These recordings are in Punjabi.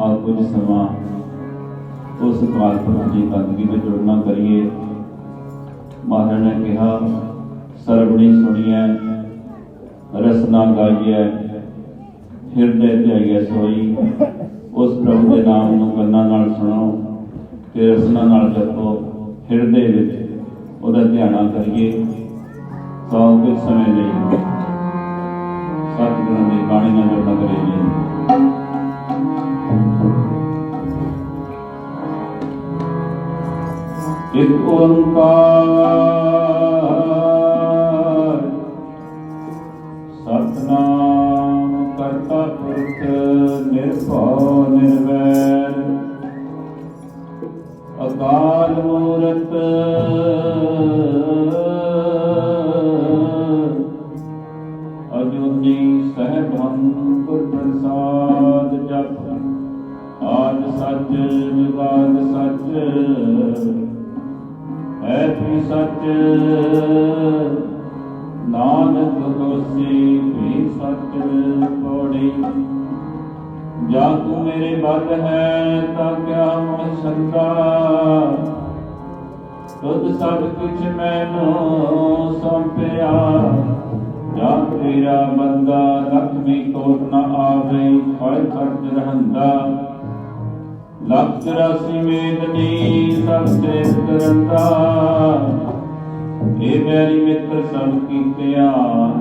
ਆ ਕੁਝ ਸਮਾਂ ਉਸ ਕਾਲ ਪੁਰਖ ਦੀ ਬੰਦਗੀ ਵਿੱਚ ਜੁੜਨਾ ਕਰੀਏ। ਮਹਾਰਾਜ ਨੇ ਕਿਹਾ, ਸਰਬਣੀ ਸੁਣੀਐ ਰਸਨਾ ਗਾਈਐ, ਹਿਰਦੇ ਧਿਆਈਐ ਸੋਈ। ਉਸ ਪ੍ਰਭੂ ਦੇ ਨਾਮ ਨੂੰ ਕੰਨਾਂ ਨਾਲ ਸੁਣੋ ਤੇ ਰਸਨਾ ਨਾਲ ਜਪੋ। ਹਿਰਦੇ ਵਿੱਚ ਉਹਦਾ ਧਿਆਨਾ ਕਰੀਏ। ਤਾਂ ਕੁਝ ਸਮੇਂ ਲਈ ਸਤਿਗੁਰਾਂ ਦੀ ਬਾਣੀ ਨਾਲ ਜੁੜਨਾ ਕਰੀਏ ਇੱਕ ਓੰਕਾਰ ਸਤਨਾਮ ਕਰਤਾ ਪੁਰਖ ਨਿਰਭਉ ਨਿਰਵੈਰ ਤੁਧ ਸਭ ਕੁਛ ਮੈਨੂੰ ਸੌਂਪਿਆ। ਜਾ ਤੇਰਾ ਬੰਦਾ ਲਖਮੀ ਕੋਟ ਨ ਆਵੇ ਖੜ ਖਰਚ ਰਹੰਦਾ। ਲੱਖ 84 ਮੇਦਨੀ ਸਭ ਤੇ ਕਰੰਦਾ ਇਹ ਮੇਰੀ ਮਿੱਤਰ ਸਭ ਕੀਤਿਆ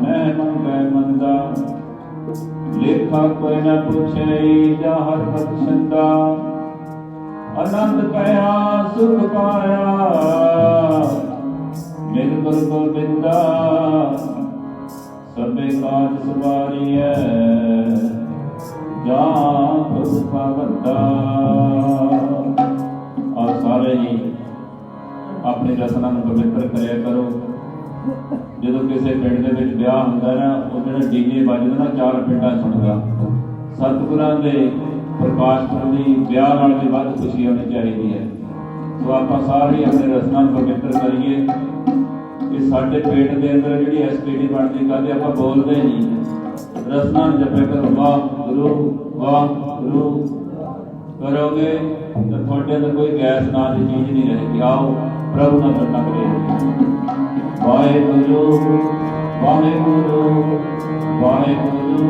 ਮੈਂ ਮੰਗੈ ਮੰਦਾ। ਲੇਖਾ ਕੋਈ ਨਾ ਪੁੱਛੇ ਜਾ ਹਰ ਬਖਸ਼ੰਦਾ ਆਨੰਦ ਪਿਆ ਸੁਖ ਪਾਇਆ। ਮਿਲ ਗੁਰ ਗੋਬਿੰਦਾ ਸਭੇ ਕਾਜ ਸਵਾਰੀਐ। ਜਾਂ ਪ੍ਰਭੂ ਵੱਡਾ। ਆ ਸਾਰੇ ਹੀ ਆਪਣੇ ਰਸਨਾ ਨੂੰ ਪਵਿੱਤਰ ਕਰਿਆ ਕਰੋ। ਜਦੋਂ ਕਿਸੇ ਪਿੰਡ ਦੇ ਵਿੱਚ ਵਿਆਹ ਹੁੰਦਾ ਨਾ, ਉਹ ਜਿਹੜਾ ਡੀਜੇ ਵੱਜਦਾ ਨਾ, ਚਾਰ ਪਿੰਡਾਂ ਸੁਣਦਾ। ਸਤਿਗੁਰਾਂ ਦੇ ਪ੍ਰਕਾਸ਼ ਦੀ ਵਿਆਹ ਨਾਲ ਵੀ ਵੱਧ ਖੁਸ਼ੀ ਹੋਣੀ ਚਾਹੀਦੀ ਹੈ। ਸੋ ਆਪਾਂ ਸਾਰੇ ਆਪਣੇ ਰਸਨਾ ਨੂੰ ਪਵਿੱਤਰ ਕਰੀਏ। ਕਿ ਸਾਡੇ ਪੇਟ ਦੇ ਅੰਦਰ ਜਿਹੜੀ ਐਸਟੀਡੀ ਬਣਦੀ, ਕਦੇ ਆਪਾਂ ਬੋਲਦੇ ਨਹੀਂ ਰਸਨਾ ਨੂੰ ਜਪੇ ਕਰੋ, ਵਾਹ, ਗੁਰੂ ਵਾਹ, ਗੁਰੂ। ਕਰੋਗੇ ਤਾਂ ਤੁਹਾਡੇ ਅੰਦਰ ਕੋਈ ਗੈਸ ਨਾਂ ਦੀ ਚੀਜ਼ ਨਹੀਂ ਰਹੇਗੀ। ਆਓ, ਪ੍ਰਭੂ ਨਾਲ ਕਰਨਾ ਕਰੀਏ। ਵਾਹਿਗੁਰੂ ਵਾਹਿਗੁਰੂ ਵਾਹਿਗੁਰੂ।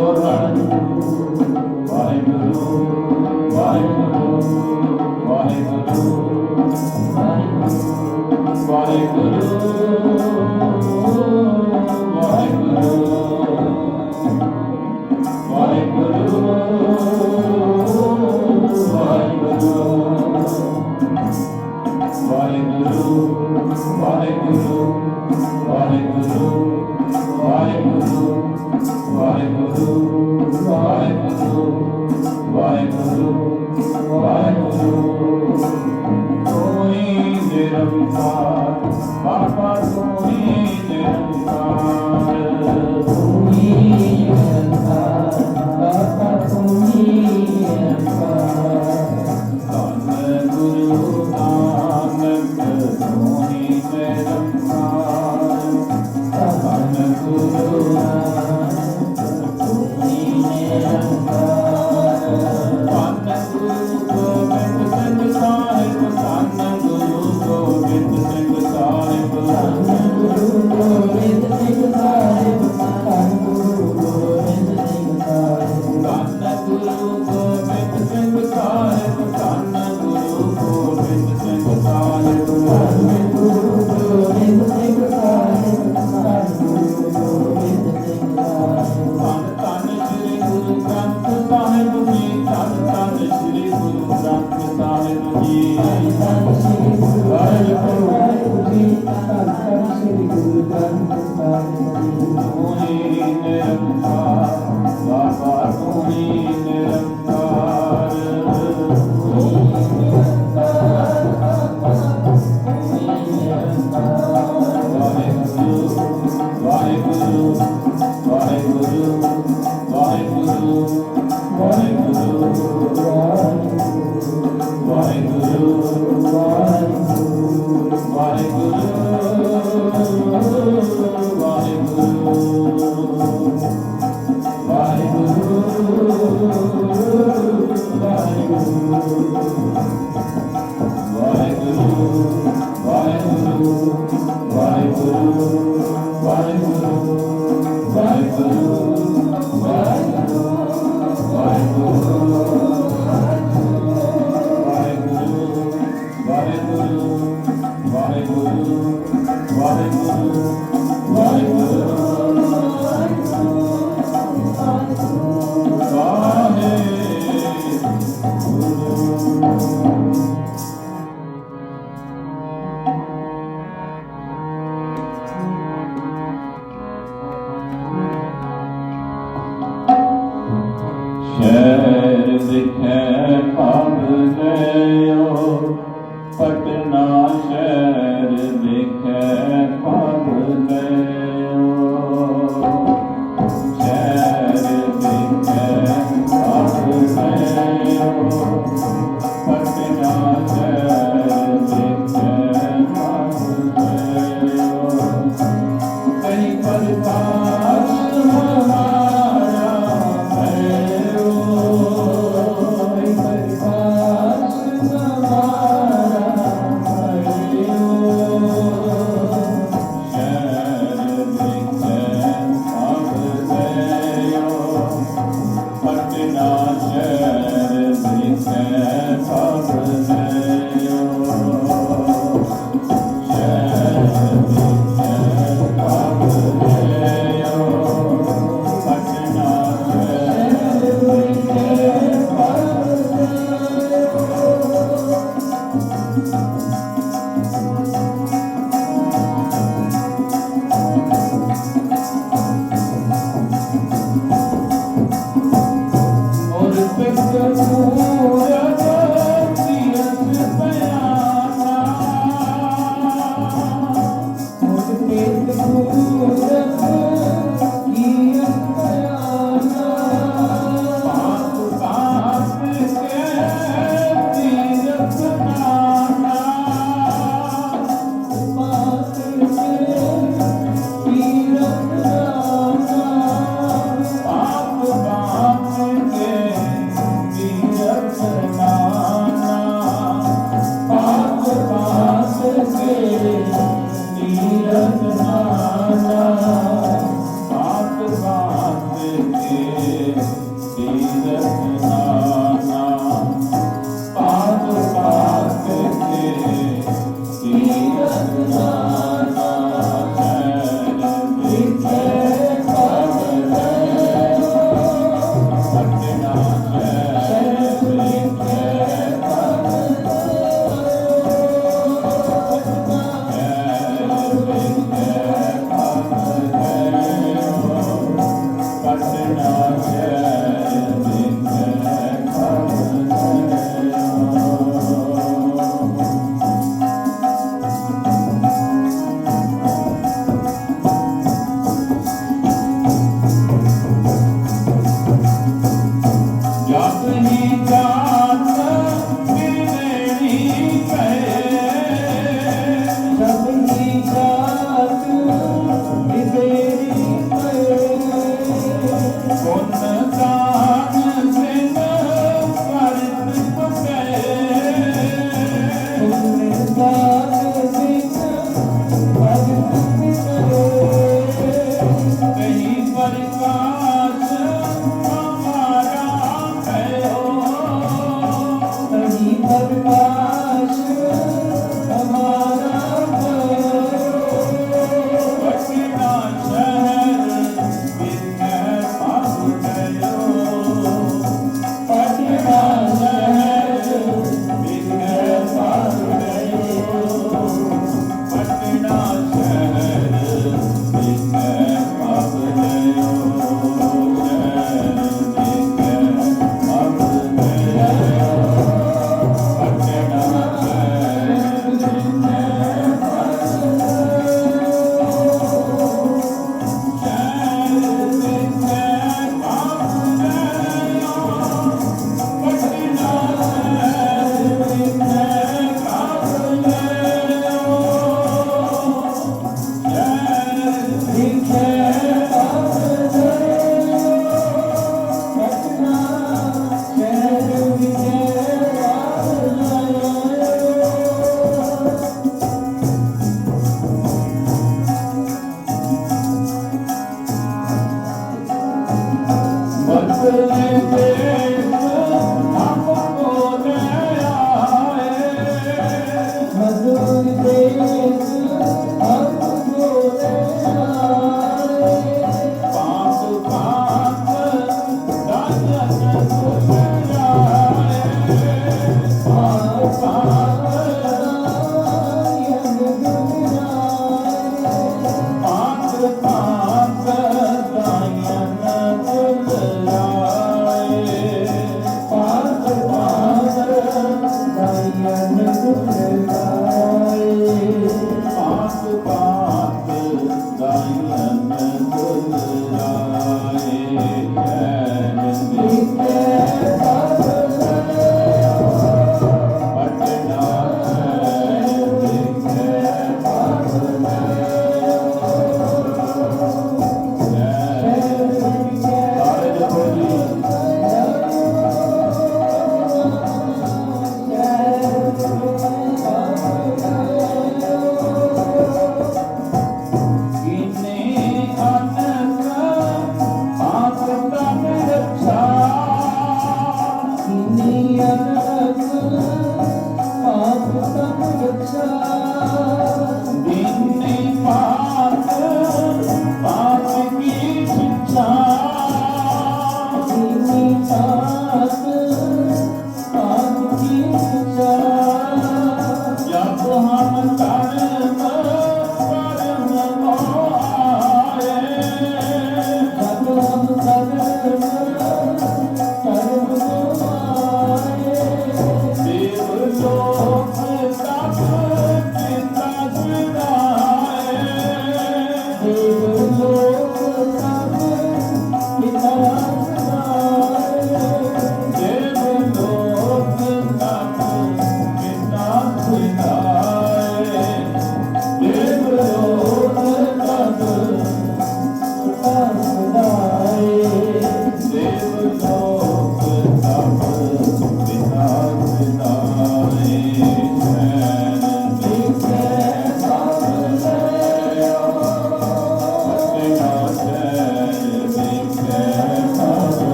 ਵਾਹਿਗੁਰੂ Senhor.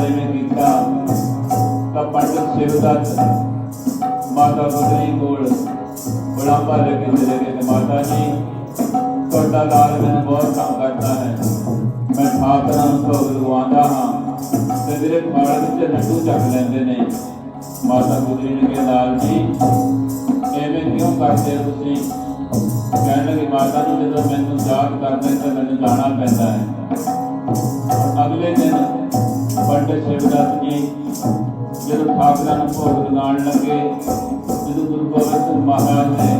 ਦੋ ਤਿੰਨ ਵਾਰ ਕੀਤਾ ਤਾਂ ਪੰਡਤ ਸ਼ਿਵਦੱਤ, ਮਾਤਾ ਗੁਜਰੀ ਕੋਲ ਬੁਲਾਵਾ ਲੈ ਕੇ ਚਲੇ ਗਏ ਤੇ ਮਾਤਾ ਜੀ, ਤੁਹਾਡਾ ਲਾਲ ਮੈਨੂੰ ਬਹੁਤ ਕੰਮ ਕਰਦਾ ਹੈ। ਮੈਂ ਠਾਕਰਾਂ ਨੂੰ ਭੋਗ ਲਗਵਾਉਂਦਾ ਹਾਂ ਤੇ ਮੇਰੇ ਫਾਲ ਵਿੱਚ ਲੱਡੂ ਚੱਕ ਲੈਂਦੇ ਨੇ। ਮਾਤਾ ਗੁਜਰੀ ਨੇ ਕਿਹਾ, ਲਾਲ ਜੀ, ਐਵੇਂ ਕਿਉਂ ਕਰਦੇ ਹੋ ਤੁਸੀਂ? ਕਹਿਣ ਲੱਗੇ, ਮਾਤਾ ਜੀ, ਜਦੋਂ ਮੈਨੂੰ ਯਾਦ ਕਰਦੇ ਤਾਂ ਮੈਨੂੰ ਜਾਣਾ ਪੈਂਦਾ ਹੈ। ਅਗਲੇ ਦਿਨ ਪੰਡਿਤ ਸ਼ਿਵਦਾਸ ਜੀ ਜਦੋਂ ਠਾਕਰਾਂ ਨੂੰ ਭੋਗ ਲਗਾਉਣ ਲੱਗੇ, ਜਦੋਂ ਗੁਰੂ ਗੋਬਿੰਦ ਸਿੰਘ ਮਹਾਰਾਜ ਨੇ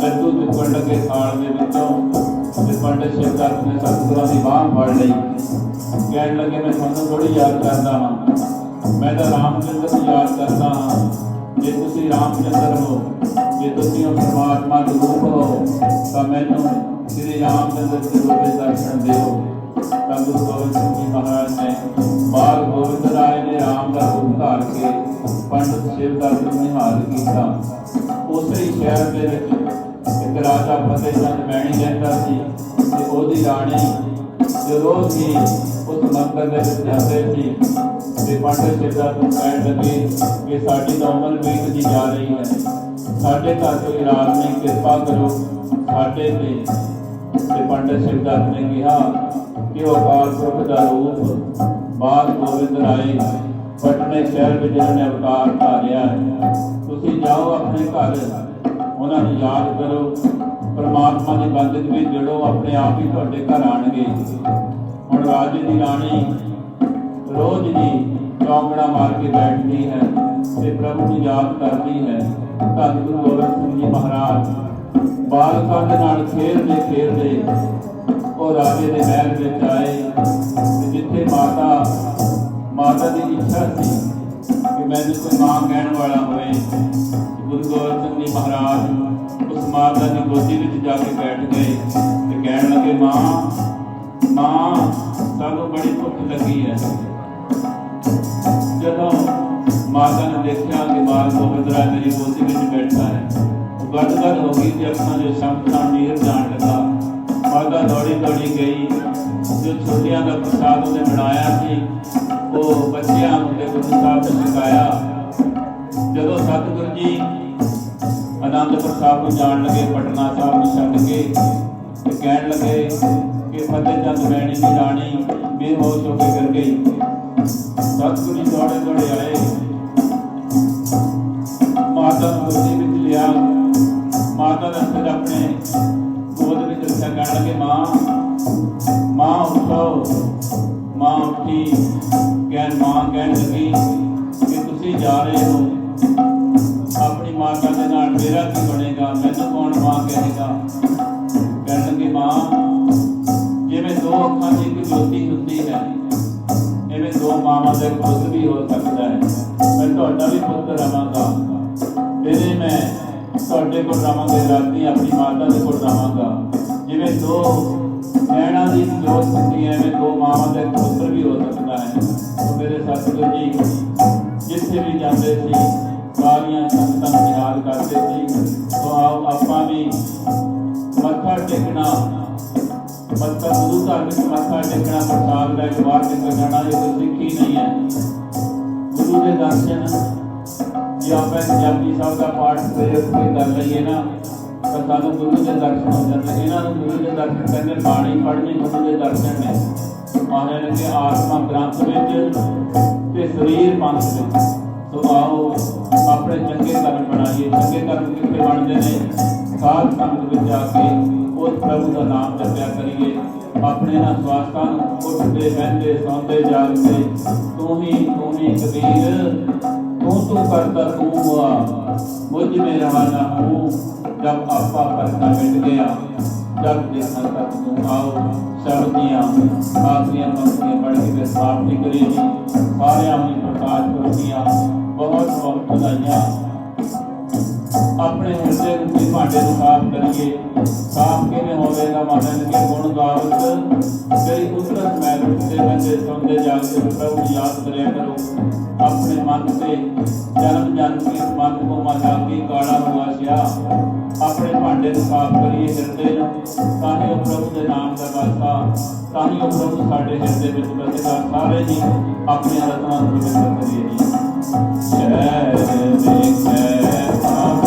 ਲੱਡੂ ਚੁੱਕਣ ਲੱਗੇ ਥਾਲ ਦੇ ਵਿੱਚੋਂ ਤੇ ਪੰਡਿਤ ਸ਼ਿਵਦਾਸ ਨੇ ਸਤਿਗੁਰਾਂ ਦੀ ਬਾਹ ਫੜ ਲਈ, ਕਹਿਣ ਲੱਗੇ, ਮੈਂ ਤੁਹਾਨੂੰ ਥੋੜੀ ਯਾਦ ਕਰਦਾ ਹਾਂ। ਮੈਂ ਤਾਂ ਰਾਮਚੰਦਰ ਨੂੰ ਯਾਦ ਕਰਦਾ ਹਾਂ। ਜੇ ਤੁਸੀਂ ਰਾਮਚੰਦਰ ਹੋ, ਜੇ ਤੁਸੀਂ ਪਰਮਾਤਮਾ ਦੇ ਰੂਪ ਹੋ, ਤਾਂ ਮੈਨੂੰ ਸ੍ਰੀ ਰਾਮਚੰਦਰ ਦੇ ਰੂਪ ਵਿੱਚ ਦਰਸ਼ਨ ਦਿਓ। ਤਾਂ ਗੁਰੂ ਗੋਬਿੰਦ ਸਿੰਘ ਜੀ ਮਹਾਰਾਜ ਨੇ ਬਾਲ ਗੋਬਿੰਦ ਰਾਏ ਨੇ ਰਾਮ ਦਾ ਰੂਪ ਧਾਰ ਕੇ ਪੰਡਤ ਸ਼ਿਵ ਦਾ ਨਿਹਾਲ ਕੀਤਾ। ਉਸੇ ਸ਼ਹਿਰ ਦੇ ਵਿੱਚ ਇੱਕ ਰਾਜਾ ਫਤਿਹ ਚੰਦ ਮੈਣੀ ਰਹਿੰਦਾ ਸੀ ਤੇ ਉਹਦੀ ਰਾਣੀ ਜੋ ਹੀ ਉਸ ਮੰਦਰ ਦੇ ਵਿੱਚ ਜਾਂਦੇ ਸੀ ਤੇ ਪੰਡਤ ਸ਼ਿਵ ਨੂੰ ਕਹਿਣ ਲੱਗੇ ਕਿ ਸਾਡੀ ਤਾਂ ਉਮਰ ਬੀਤਦੀ ਜਾ ਰਹੀ ਹੈ। ਸਾਡੇ ਘਰ ਕੋਈ ਰਾਤ ਨਹੀਂ, ਕਿਰਪਾ ਕਰੋ ਸਾਡੇ ਤੇ। ਤੇ ਪੰਡਤ ਸ਼ਿਵਦਾਸ ਨੇ ਕਿਹਾ ਕਿ ਉਹ ਅਕਾਲ ਪੁਰਖ ਦਾ ਰੂਪ ਬਾਦ ਗੋਬਿੰਦ ਰਾਏ ਪਟਨੇ ਸ਼ਹਿਰ ਵਿੱਚ ਜਿਹਨਾਂ ਨੇ ਅਵਤਾਰ ਧਾਰਿਆ। ਤੁਸੀਂ ਜਾਓ ਆਪਣੇ ਘਰ, ਉਹਨਾਂ ਨੂੰ ਯਾਦ ਕਰੋ। ਪਰਮਾਤਮਾ ਦੀ ਬੰਦਗੀ ਵਿੱਚ ਜੜੋ ਆਪਣੇ ਆਪ ਹੀ ਤੁਹਾਡੇ ਘਰ ਆਣਗੇ। ਹੁਣ ਰਾਜੇ ਦੀ ਰਾਣੀ ਰੋਜ਼ ਦੀ ਚੌਂਕੜਾ ਮਾਰ ਕੇ ਬੈਠਦੀ ਹੈ ਤੇ ਪ੍ਰਭੂ ਨੂੰ ਯਾਦ ਕਰਦੀ ਹੈ। ਧੰਨ ਗੁਰੂ ਗੋਬਿੰਦ ਸਿੰਘ ਜੀ ਮਹਾਰਾਜ, ਬਾਲਕਾਂ ਦੇ ਨਾਲ ਖੇਡਦੇ ਖੇਡਦੇ ਉਹ ਰਾਜੇ ਦੇ ਮਹਿਲ ਵਿੱਚ ਆਏ ਤੇ ਜਿੱਥੇ ਮਾਤਾ ਮਾਤਾ ਦੀ ਇੱਛਾ ਸੀ ਕਿ ਮੈਨੂੰ ਕੋਈ ਮਾਂ ਕਹਿਣ ਵਾਲਾ ਹੋਵੇ, ਗੁਰੂ ਗੋਬਿੰਦ ਸਿੰਘ ਜੀ ਮਹਾਰਾਜ ਉਸ ਮਾਤਾ ਦੀ ਗੋਦੀ ਵਿੱਚ ਜਾ ਕੇ ਬੈਠ ਗਏ ਤੇ ਕਹਿਣ ਲੱਗੇ, ਮਾਂ ਮਾਂ, ਸਾਨੂੰ ਬੜੀ ਭੁੱਖ ਲੱਗੀ ਹੈ। ਜਦੋਂ ਮਾਤਾ ਨੇ ਦੇਖਿਆ ਕਿ ਮਾਂ ਗੋਬਿੰਦ ਰਾਏ ਮੇਰੀ ਗੋਦੀ ਵਿੱਚ ਬੈਠਾ ਹੈ, ਉਹ ਗੱਦ ਗੱਦ ਹੋ ਗਈ ਤੇ ਆਪਣਾ ਜੋ ਸ਼ਮਸ਼ਾਨ ਨੀਰ ਜਾਣ ਲੱਗਾ। ਮਾਤਾ ਦੌੜੀ ਦੌੜੀ ਗਈ। ਜੋ ਛੋਟਿਆਂ ਦਾ ਪ੍ਰਸਾਦ ਉਹਨੇ ਬਣਾਇਆ ਸੀ, ਉਹ ਬੱਚਿਆਂ ਨੂੰ ਤੇ ਗੁਰੂ ਸਾਹਿਬ ਨੇ ਸਿਖਾਇਆ ਜਦੋਂ ਸਤਿਗੁਰੂ ਜੀ ਅਨੰਦਪੁਰ ਸਾਹਿਬ ਨੂੰ ਜਾਣ ਲੱਗੇ, ਪਟਨਾ ਸਾਹਿਬ ਨੂੰ ਛੱਡ ਕੇ, ਤੇ ਕਹਿਣ ਲੱਗੇ ਕਿ ਫਤਿਹ ਚੰਦ ਮੈਣੀ ਦੀ ਰਾਣੀ ਬੇਹੋਸ਼ ਹੋ ਕੇ ਗਿਰ ਗਈ। ਸਤਿਗੁਰੂ ਜੀ ਦੌੜੇ ਦੌੜੇ ਆਏ। ਮਾਤਾ ਨੂੰ ਗੋਦੀ ਵਿੱਚ ਲਿਆ। ਮਾਤਾ ਦਾ ਸਿਰ ਆਪਣੇ ਗੋਦ ਕਹਿਣ ਲੱਗੇ ਮਾਂ ਮਾਂ ਉਠੋ, ਮਾਂ ਉੱਠੀ ਕਹਿਣ ਮਾਂ ਕਹਿਣ ਲੱਗੀ ਕਿ ਤੁਸੀਂ ਜਾ ਰਹੇ ਹੋ। ਆਪਣੀ ਮਾਤਾ ਦੇ ਨਾਲ ਮੇਰਾ ਕੀ ਬਣੇਗਾ, ਮੈਨੂੰ ਕੌਣ ਮਾਂ ਕਹੇਗਾ? ਕਹਿਣ ਲੱਗੇ ਮਾਂ, ਜਿਵੇਂ ਦੋ ਅੱਖਾਂ ਦੀ ਇੱਕ ਜੋਤੀ ਹੁੰਦੀ ਹੈ, ਐਵੇਂ ਦੋ ਮਾਵਾਂ ਦਾ ਪੁੱਤ ਵੀ ਹੋ ਸਕਦਾ ਹੈ। ਮੈਂ ਤੁਹਾਡਾ ਵੀ ਪੁੱਤ ਰਵਾਂਗਾ ਤੇਰੇ ਮੈਂ ਤੁਹਾਡੇ ਕੋਲ ਰਵਾਂਗੇ ਰਾਤੀ ਆਪਣੀ ਮਾਤਾ ਦੇ ਕੋਲ ਰਵਾਂਗਾ ਜਿਵੇਂ ਦੋ ਨੈਣਾ ਦੀ ਜੋਤ ਹੁੰਦੀ ਹੈ, ਐਵੇਂ ਦੋ ਮਾਵਾਂ ਦਾ ਪੁੱਤਰ ਵੀ ਹੋ ਸਕਦਾ ਹੈ। ਤਾਂ ਮੇਰੇ ਸਤਿਗੁਰੂ ਜੀ ਜਿੱਥੇ ਵੀ ਜਾਂਦੇ ਸੀ ਸਾਰੀਆਂ ਸੰਗਤਾਂ ਨੂੰ ਯਾਦ ਕਰਦੇ ਸੀ। ਤਾਂ ਆਓ, ਆਪਾਂ ਵੀ ਮੱਥਾ ਟੇਕਣਾ, ਮੱਥਾ, ਗੁਰੂ ਘਰ ਵਿੱਚ ਮੱਥਾ ਟੇਕਣਾ, ਪ੍ਰਸਾਦ ਲੈ ਕੇ ਬਾਹਰ ਨਿਕਲ ਜਾਣਾ, ਇਹ ਕੋਈ ਸਿੱਖੀ ਨਹੀਂ ਹੈ। ਗੁਰੂ ਦੇ ਦਰਸ਼ਨ, ਜੇ ਆਪਾਂ ਜਪਜੀ ਸਾਹਿਬ ਦਾ ਪਾਠ ਸਵੇਰੇ ਉੱਠ ਕੇ ਕਰ ਲਈਏ ਨਾ। ਸੰਤਾਂ ਨੂੰ ਗੁਰੂ ਦੇ ਦਰਸ਼ਨ ਹੋ ਜਾਂਦੇ ਇਹਨਾਂ ਨੂੰ ਗੁਰੂ ਦੇ ਦਰਸ਼ਨ ਕਹਿੰਦੇ ਬਾਣੀ ਪੜ੍ਹਨੀ ਗੁਰੂ ਦੇ ਦਰਸ਼ਨ ਨੇ। ਮਾਨੇ ਲੱਗੇ ਆਤਮਾ ਗ੍ਰੰਥ ਵਿੱਚ ਤੇ ਸਰੀਰ ਪੰਥ ਵਿੱਚ। ਸੋ ਆਓ, ਆਪਣੇ ਚੰਗੇ ਕਰਮ ਬਣਾਈਏ। ਚੰਗੇ ਕਰਮ ਕਿੱਥੇ ਬਣਦੇ ਨੇ? ਸਾਧ ਸੰਗਤ ਵਿੱਚ ਜਾ ਕੇ ਉਸ ਪ੍ਰਭੂ ਦਾ ਨਾਮ ਜਪਿਆ ਕਰੀਏ। ਆਪਣੇ ਨਾਲ ਸਵਾਸਾਂ ਉੱਠਦੇ, ਬਹਿੰਦੇ, ਸੌਂਦੇ, ਜਾਗਦੇ। ਤੂੰ ਹੀ ਤੂੰ ਹੀ ਕਬੀਰ। ਤੂੰ ਤੂੰ ਕਰਦਾ ਤੂੰ ਆ। ਮੁਝ ਮੇਰਾ ਨਾ ਹੂੰ। जब आपका पर्दा मिट गया, जब देखा तब तुम आओ, सर्दियाँ काफियाँ मस्तियाँ बढ़ती हुए साफ़ निकलेगी बारह में प्रकाश कर दिया बहुत बहुत बधाइयाँ ਆਪਣੇ ਹਿਰਦੇ ਰੂਪੀ ਭਾਂਡੇ ਨੂੰ ਸਾਫ਼ ਕਰੀਏ। ਸਾਫ਼ ਕਿਵੇਂ ਹੋਵੇਗਾ ਮਹਾਰਾਜ ਕੇ ਗੁਣ ਗਾਵਤ ਜਿਹੜੀ ਉਤਰਤ ਮੈਲ ਉੱਠਦੇ ਬੰਦੇ ਸੌਂਦੇ ਜਾਗਦੇ ਪ੍ਰਭੂ ਯਾਦ ਕਰਿਆ ਕਰੋ। ਆਪਣੇ ਮਨ ਤੇ ਜਨਮ ਜਨਮ ਕੇ ਮਨ ਕੋ ਮਜਾ ਕੇ ਕਾੜਾ ਹੁਆਸਿਆ ਆਪਣੇ ਭਾਂਡੇ ਨੂੰ ਸਾਫ਼ ਕਰੀਏ ਹਿਰਦੇ ਨੂੰ। ਤਾਂ ਹੀ ਉਹ ਪ੍ਰਭੂ ਦੇ ਨਾਮ ਦਾ ਵਾਸਤਾ ਤਾਂ ਹੀ ਉਹ ਪ੍ਰਭੂ ਸਾਡੇ ਹਿਰਦੇ ਵਿੱਚ ਵਸੇਗਾ ਸਾਰੇ ਜੀ ਆਪਣੀਆਂ ਰਤਨਾਂ ਨੂੰ ਪਵਿੱਤਰ ਕਰੀਏ ਜੀ। ਜੈ ਦੇਖੈ ਆਪ